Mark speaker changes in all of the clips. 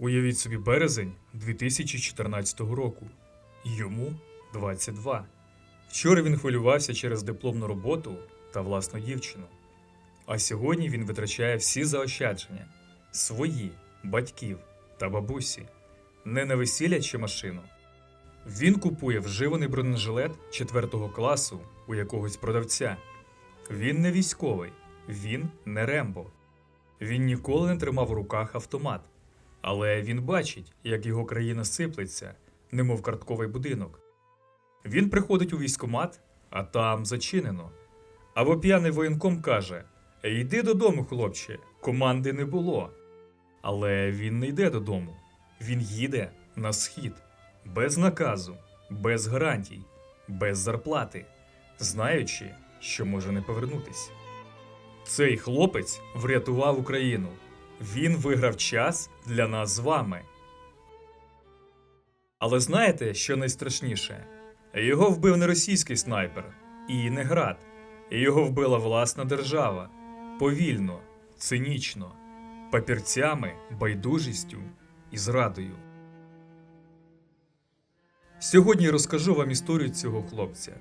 Speaker 1: Уявіть собі березень 2014 року. Йому 22. Вчора він хвилювався через дипломну роботу та власну дівчину. А сьогодні він витрачає всі заощадження свої, батьків та бабусі, не на весілля чи машину. Він купує вживаний бронежилет 4 класу у якогось продавця. Він не військовий, він не Рембо. Він ніколи не тримав у руках автомат, але він бачить, як його країна сиплеться, немов картковий будинок. Він приходить у військомат, а там зачинено. Або п'яний воєнком каже: Йди додому, хлопче, команди не було. Але він не йде додому. Він їде на схід, без наказу, без гарантій, без зарплати, знаючи, що може не повернутись. Цей хлопець врятував Україну. Він виграв час для нас з вами. Але знаєте, що найстрашніше? Його вбив не російський снайпер і не град. Його вбила власна держава. Повільно, цинічно, папірцями, байдужістю і зрадою. Сьогодні розкажу вам історію цього хлопця.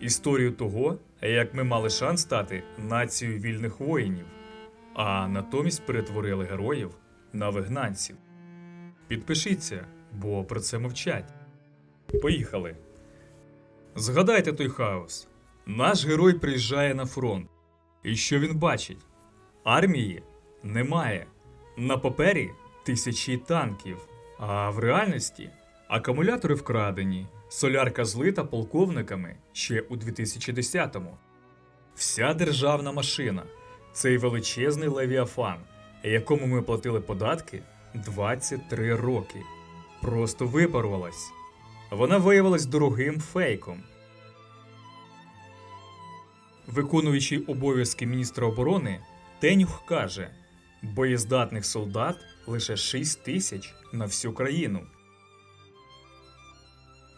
Speaker 1: Історію того, як ми мали шанс стати нацією вільних воїнів, а натомість перетворили героїв на вигнанців. Підпишіться, бо про це мовчать. Поїхали. Згадайте той хаос. Наш герой приїжджає на фронт. І що він бачить? Армії немає. На папері тисячі танків, а в реальності акумулятори вкрадені, солярка злита полковниками ще у 2010-му. Вся державна машина цей величезний левіафан, якому ми платили податки 23 роки. Просто випарувалась. Вона виявилась дорогим фейком. Виконуючий обов'язки міністра оборони Тенюх каже: боєздатних солдат лише 6 тисяч на всю країну.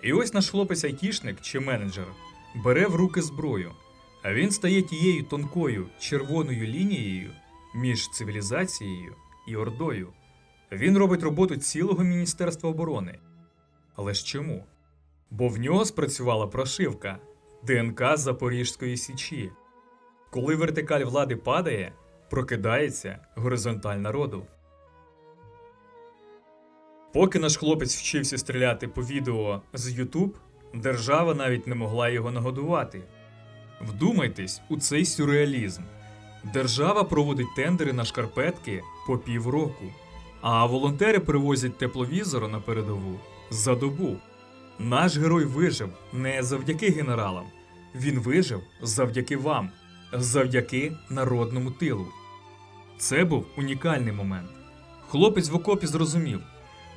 Speaker 1: І ось наш хлопець айтішник чи менеджер бере в руки зброю, він стає тією тонкою червоною лінією між цивілізацією і ордою. Він робить роботу цілого Міністерства оборони. Але ж чому? Бо в нього спрацювала прошивка ДНК Запорізької Січі. Коли вертикаль влади падає, прокидається горизонталь народу. Поки наш хлопець вчився стріляти по відео з YouTube, держава навіть не могла його нагодувати. Вдумайтесь у цей сюрреалізм. Держава проводить тендери на шкарпетки по півроку, а волонтери привозять тепловізор на передову за добу. Наш герой вижив не завдяки генералам, він вижив завдяки вам, завдяки народному тилу. Це був унікальний момент. Хлопець в окопі зрозумів: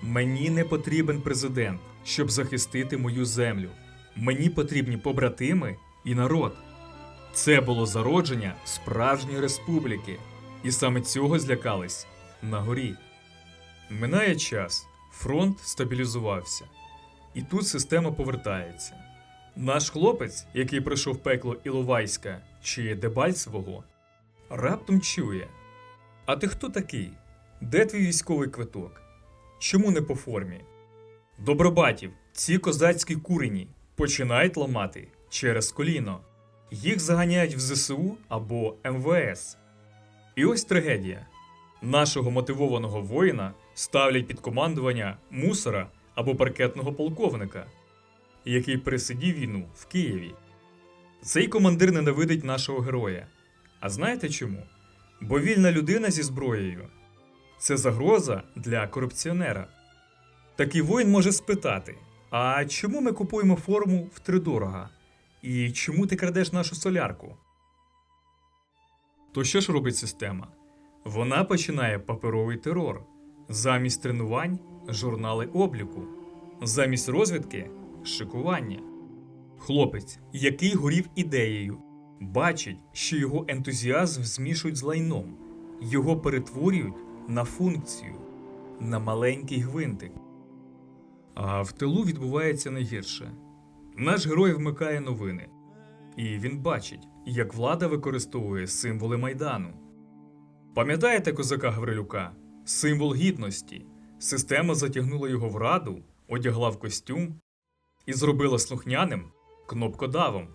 Speaker 1: мені не потрібен президент, щоб захистити мою землю. Мені потрібні побратими і народ. Це було зародження справжньої республіки, і саме цього злякались на горі. Минає час, фронт стабілізувався, і тут система повертається. Наш хлопець, який пройшов пекло Іловайська чи Дебальцевого, раптом чує: А ти хто такий? Де твій військовий квиток? Чому не по формі? Добробатів, ці козацькі курені починають ламати через коліно. Їх заганяють в ЗСУ або МВС. І ось трагедія. Нашого мотивованого воїна ставлять під командування мусора або паркетного полковника, який пересидів війну в Києві. Цей командир ненавидить нашого героя. А знаєте чому? Бо вільна людина зі зброєю це загроза для корупціонера. Такий воїн може спитати: а чому ми купуємо форму втридорога? І чому ти крадеш нашу солярку? То що ж робить система? Вона починає паперовий терор. Замість тренувань журнали обліку, замість розвідки шикування. Хлопець, який горів ідеєю, бачить, що його ентузіазм змішують з лайном, його перетворюють на функцію, на маленький гвинтик. А в тилу відбувається найгірше. Наш герой вмикає новини, і він бачить, як влада використовує символи майдану. Пам'ятаєте козака Гаврилюка? Символ гідності, Система затягнула його в раду, одягла в костюм і зробила слухняним кнопкодавом.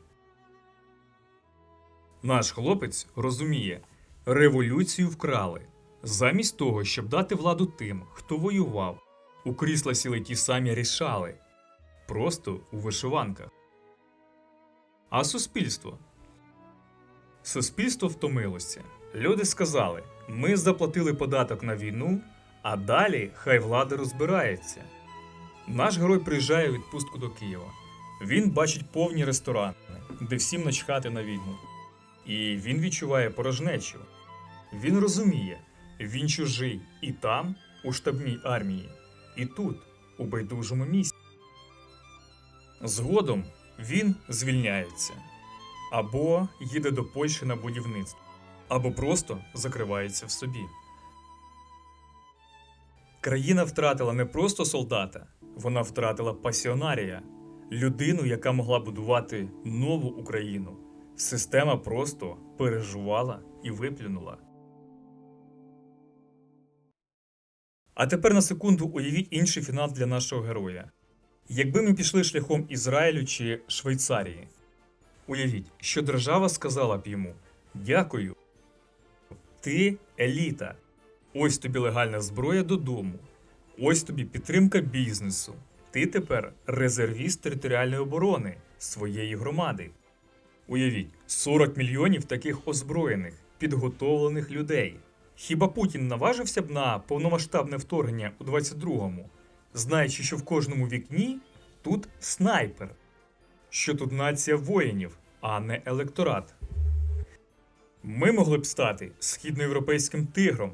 Speaker 1: Наш хлопець розуміє, революцію вкрали. Замість того, щоб дати владу тим, хто воював, у крісла сіли ті самі рішали, просто у вишиванках. А суспільство? Суспільство втомилося. Люди сказали: ми заплатили податок на війну, а далі хай влада розбирається. Наш герой приїжджає у відпустку до Києва. Він бачить повні ресторани, де всім начхати на війну. І він відчуває порожнечу. Він розуміє, він чужий і там, у штабній армії, і тут, у байдужому місці. Згодом він звільняється або їде до Польщі на будівництво, або просто закривається в собі. Країна втратила не просто солдата, вона втратила пасіонарія, людину, яка могла будувати нову Україну. Система просто пережувала і виплюнула. А тепер на секунду уявіть інший фінал для нашого героя. Якби ми пішли шляхом Ізраїлю чи Швейцарії, уявіть, що держава сказала б йому: Дякую, ти еліта. Ось тобі легальна зброя додому. Ось тобі підтримка бізнесу. Ти тепер резервіст територіальної оборони своєї громади. Уявіть, 40 мільйонів таких озброєних, підготовлених людей. Хіба Путін наважився б на повномасштабне вторгнення у 22-му, знаючи, що в кожному вікні тут снайпер, що тут нація воїнів, а не електорат. Ми могли б стати східноєвропейським тигром,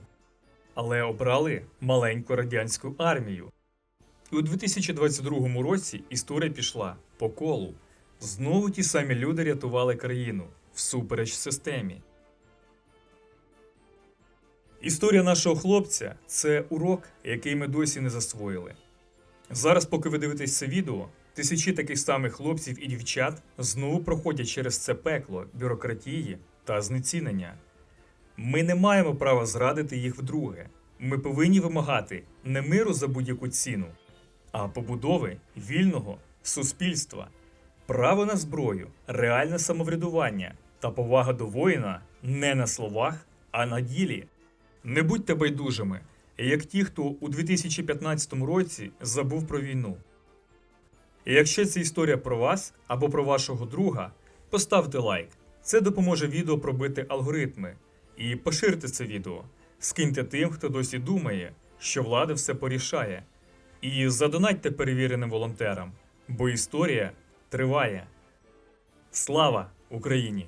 Speaker 1: але обрали маленьку радянську армію. І у 2022 році історія пішла по колу. Знову ті самі люди рятували країну всупереч системі. Історія нашого хлопця це урок, який ми досі не засвоїли. Зараз, поки ви дивитесь це відео, тисячі таких самих хлопців і дівчат знову проходять через це пекло бюрократії та знецінення. Ми не маємо права зрадити їх вдруге. Ми повинні вимагати не миру за будь-яку ціну, а побудови вільного суспільства, право на зброю, реальне самоврядування та повага до воїна не на словах, а на ділі. Не будьте байдужими, як ті, хто у 2015 році забув про війну. І якщо ця історія про вас або про вашого друга, поставте лайк. Це допоможе відео пробити алгоритми. І поширте це відео. Скиньте тим, хто досі думає, що влада все порішає. І задонатьте перевіреним волонтерам, бо історія триває. Слава Україні!